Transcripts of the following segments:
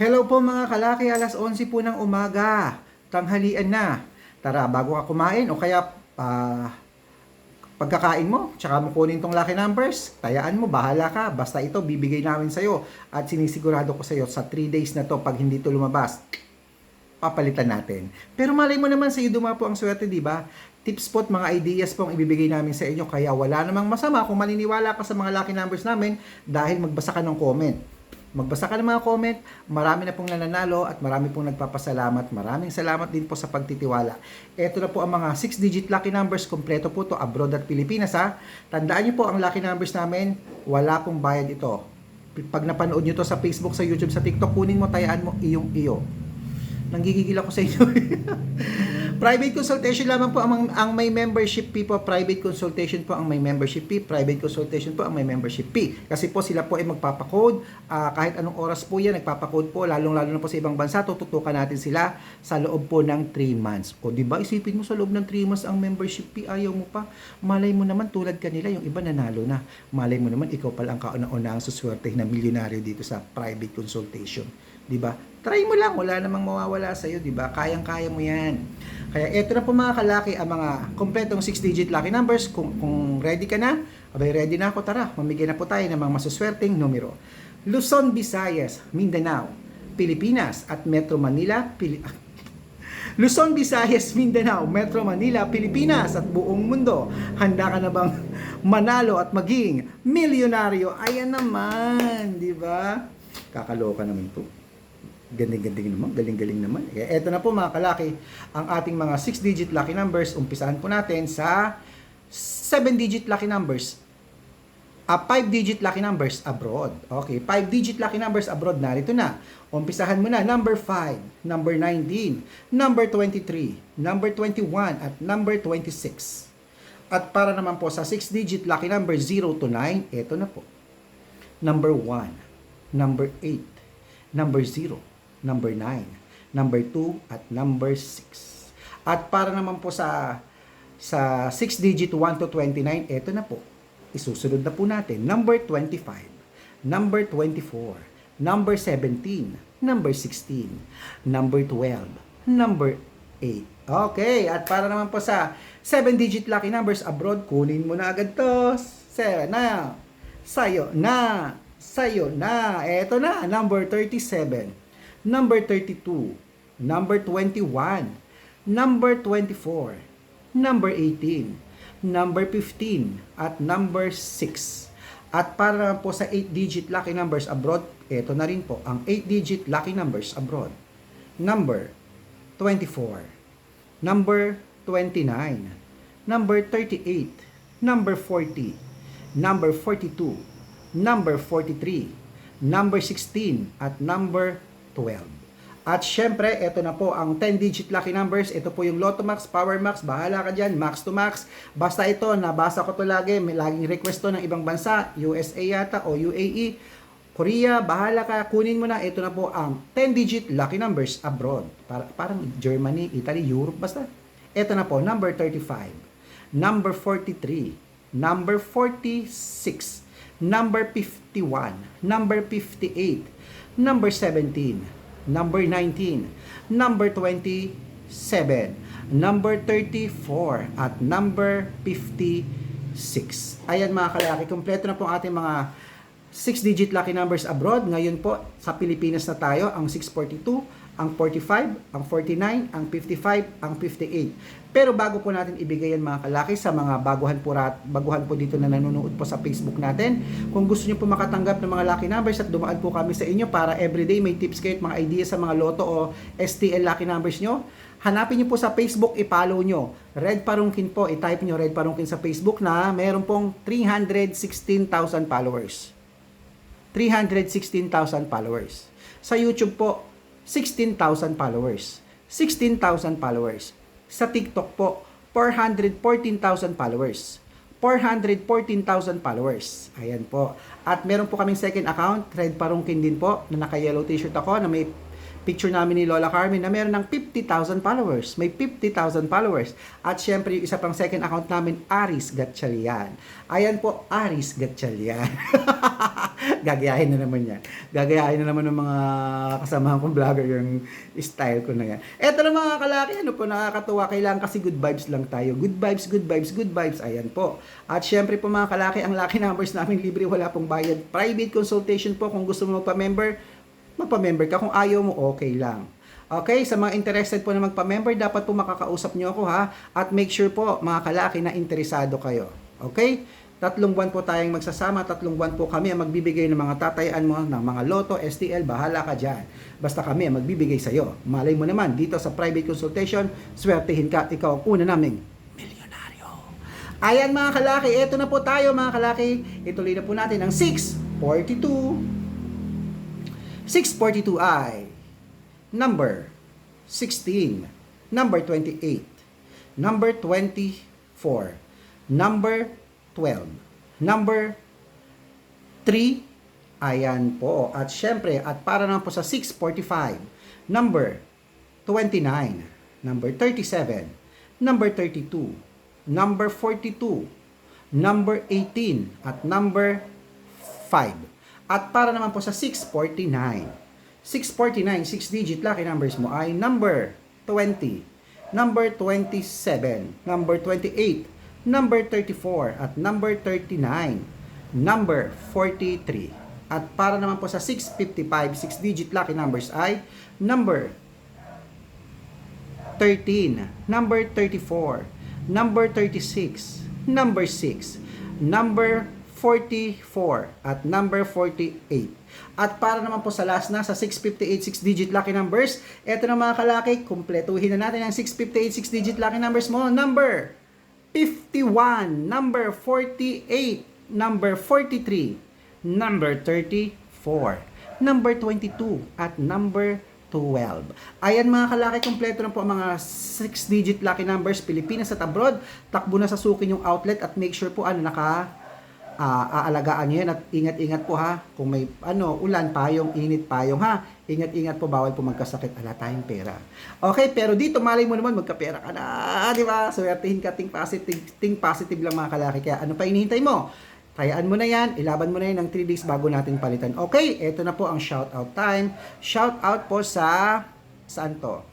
Hello po mga kalaki, alas 11 po ng umaga. Tanghalian na. Tara, bago ka kumain o kaya ah, pagkakain mo, tsaka mo kunin tong lucky numbers, tayaan mo, bahala ka. Basta ito, bibigay namin sa'yo. At sinisigurado ko sa'yo, sa 3 days na to, pag hindi to lumabas, papalitan natin. Pero malay mo naman sa iyo dumapo ang swerte, di ba? Tips po at mga ideas po ang ibibigay namin sa inyo. Kaya wala namang masama kung maniniwala ka sa mga lucky numbers namin dahil magbasa ka ng comment. Magbasa ka ng mga comment, marami na pong nananalo at marami pong nagpapasalamat. Maraming salamat din po sa pagtitiwala. Ito na po ang mga 6-digit lucky numbers. Kompleto po to abroad at Pilipinas ha. Tandaan niyo po ang lucky numbers namin, wala pong bayad ito. Pag napanood niyo to sa Facebook, sa YouTube, sa TikTok, kunin mo, tayaan mo, iyong iyo. Nanggigigil ako sa inyo. private consultation lamang po ang, ang may membership fee po. Private consultation po ang may membership fee. Private consultation po ang may membership fee. Kasi po sila po ay magpapakode. ah, kahit anong oras po yan, nagpapakode po. Lalong-lalo na po sa ibang bansa, tututukan natin sila sa loob po ng 3 months. O di ba isipin mo sa loob ng 3 months ang membership fee, ayaw mo pa. Malay mo naman tulad kanila, yung iba nanalo na. Malay mo naman ikaw pala ang kauna-una ang suswerte na milyonaryo dito sa private consultation. Di ba? Try mo lang, wala namang mawawala sa iyo, di ba? Kayang-kaya mo 'yan. Kaya eto na po mga kalaki ang mga kompletong 6-digit lucky numbers. Kung, kung ready ka na, abay ready na ako, tara, mamigay na po tayo ng mga masuswerteng numero. Luzon, Visayas, Mindanao, Pilipinas at Metro Manila, Pili- Luzon, Visayas, Mindanao, Metro Manila, Pilipinas at buong mundo. Handa ka na bang manalo at maging milyonaryo? Ayan naman, di ba? Kakaloka naman to. Galing-galing naman, galing-galing naman. Kaya eto na po mga kalaki, ang ating mga 6-digit lucky numbers. Umpisahan po natin sa 7-digit lucky numbers. Ah, 5-digit lucky numbers abroad. Okay, 5-digit lucky numbers abroad narito na. Umpisahan mo na number 5, number 19, number 23, number 21 at number 26. At para naman po sa 6-digit lucky number 0 to 9, eto na po. Number 1, number 8, number 0, number 9, number 2 at number 6. At para naman po sa sa 6 digit 1 to 29, eto na po. Isusunod na po natin. Number 25, number 24, number 17, number 16, number 12, number 8. Okay, at para naman po sa 7 digit lucky numbers abroad, kunin mo na agad to. Sa na, sayo na, sayo na. Eto na, number 37, number 32, number 21, number 24, number 18, number 15, at number 6. At para naman po sa 8-digit lucky numbers abroad, ito na rin po ang 8-digit lucky numbers abroad. Number 24, number 29, number 38, number 40, number 42, number 43, number 16, at number 12. At syempre, ito na po ang 10-digit lucky numbers. Ito po yung Lotto Max, Power Max, bahala ka dyan, Max to Max. Basta ito, nabasa ko to lagi, may laging request to ng ibang bansa, USA yata o UAE, Korea, bahala ka, kunin mo na. Ito na po ang 10-digit lucky numbers abroad. Para, parang Germany, Italy, Europe, basta. Ito na po, number 35, number 43, number 46, number 51, number 58, number 17, number 19, number 27, number 34, at number 56. Ayan mga kalaki, kompleto na po ating mga 6-digit lucky numbers abroad. Ngayon po, sa Pilipinas na tayo, ang 642, ang 45, ang 49, ang 55, ang 58. Pero bago po natin ibigay yan mga kalaki sa mga baguhan po, rat, baguhan po dito na nanonood po sa Facebook natin, kung gusto niyo po makatanggap ng mga lucky numbers at dumaan po kami sa inyo para everyday may tips kayo at mga ideas sa mga loto o STL lucky numbers nyo, hanapin niyo po sa Facebook, i-follow nyo. Red Parungkin po, i-type nyo Red Parungkin sa Facebook na meron pong 316,000 followers. 316,000 followers. Sa YouTube po, 16,000 followers. 16,000 followers. Sa TikTok po, 414,000 followers. 414,000 followers. Ayan po. At meron po kaming second account, Red Parungkin din po, na naka-yellow t-shirt ako, na may picture namin ni Lola Carmen na meron ng 50,000 followers. May 50,000 followers. At syempre, yung isa pang second account namin, Aris Gatchalian. Ayan po, Aris Gatchalian. Gagayahin na naman yan. Gagayahin na naman ng mga kasamahan kong vlogger yung style ko na yan. Eto na mga kalaki, ano po nakakatuwa. Kailangan kasi good vibes lang tayo. Good vibes, good vibes, good vibes. Ayan po. At syempre po mga kalaki, ang lucky numbers namin libre, wala pong bayad. Private consultation po kung gusto mo magpa-member, magpa-member ka. Kung ayaw mo, okay lang. Okay, sa mga interested po na magpa-member, dapat po makakausap nyo ako ha. At make sure po, mga kalaki, na interesado kayo. Okay? Tatlong buwan po tayong magsasama, tatlong buwan po kami ang magbibigay ng mga tatayaan mo, ng mga loto, STL, bahala ka dyan. Basta kami ang magbibigay sa'yo. Malay mo naman, dito sa private consultation, swertihin ka, ikaw ang una naming milyonaryo. Ayan mga kalaki, eto na po tayo mga kalaki. Ituloy na po natin ang 642. 642 ay number 16, number 28, number 24, number 12, number 3, ayan po. At syempre, at para naman po sa 645, number 29, number 37, number 32, number 42, number 18, at number 5. At para naman po sa 649, 649, 6-digit lucky numbers mo ay number 20, number 27, number 28, number 34, at number 39, number 43. At para naman po sa 655, 6-digit lucky numbers ay number 13, number 34, number 36, number 6, number 44, at number 48. At para naman po sa last na, sa 658 6-digit lucky numbers, eto na mga kalaki, kumpletuhin na natin ang 658 6-digit lucky numbers mo. Number 51, number 48, number 43, number 34, number 22, at number 12. Ayan mga kalaki, kompleto na po ang mga 6-digit lucky numbers Pilipinas at abroad. Takbo na sa sukin yung outlet at make sure po ano naka ah, aalagaan nyo yan at ingat-ingat po ha. Kung may ano, ulan, payong, init, payong ha. Ingat-ingat po, bawal po magkasakit. Ala tayong pera. Okay, pero dito malay mo naman magkapera ka na, di ba? Swertihin ka, think positive, think positive lang mga kalaki. Kaya ano pa inihintay mo? Tayaan mo na yan, ilaban mo na yan ng 3 days bago natin palitan. Okay, eto na po ang shout out time. Shout out po sa, saan to?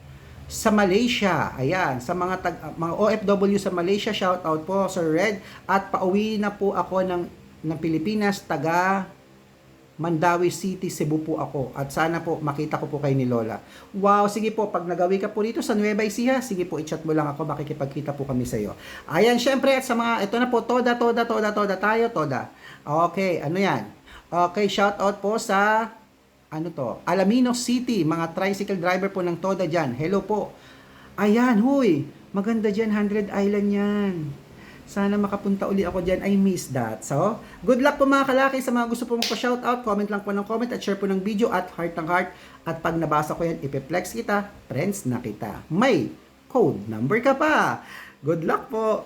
Sa Malaysia. Ayan, sa mga tag, mga OFW sa Malaysia, shout out po Sir Red at pauwi na po ako ng ng Pilipinas taga Mandawi City, Cebu po ako. At sana po makita ko po kayo ni Lola. Wow, sige po, pag nagawi ka po dito sa Nueva Ecija, sige po, i-chat mo lang ako, makikipagkita po kami sa iyo. Ayan, syempre, at sa mga, ito na po, toda, toda, toda, toda tayo, toda. Okay, ano yan? Okay, shout out po sa ano to, Alamino City, mga tricycle driver po ng Toda dyan. Hello po. Ayan, huy, maganda dyan, 100 Island yan. Sana makapunta uli ako dyan. I miss that. So, good luck po mga kalaki sa mga gusto po magpa-shoutout. Comment lang po ng comment at share po ng video at heart ng heart. At pag nabasa ko yan, ipiplex kita, friends na kita. May code number ka pa. Good luck po.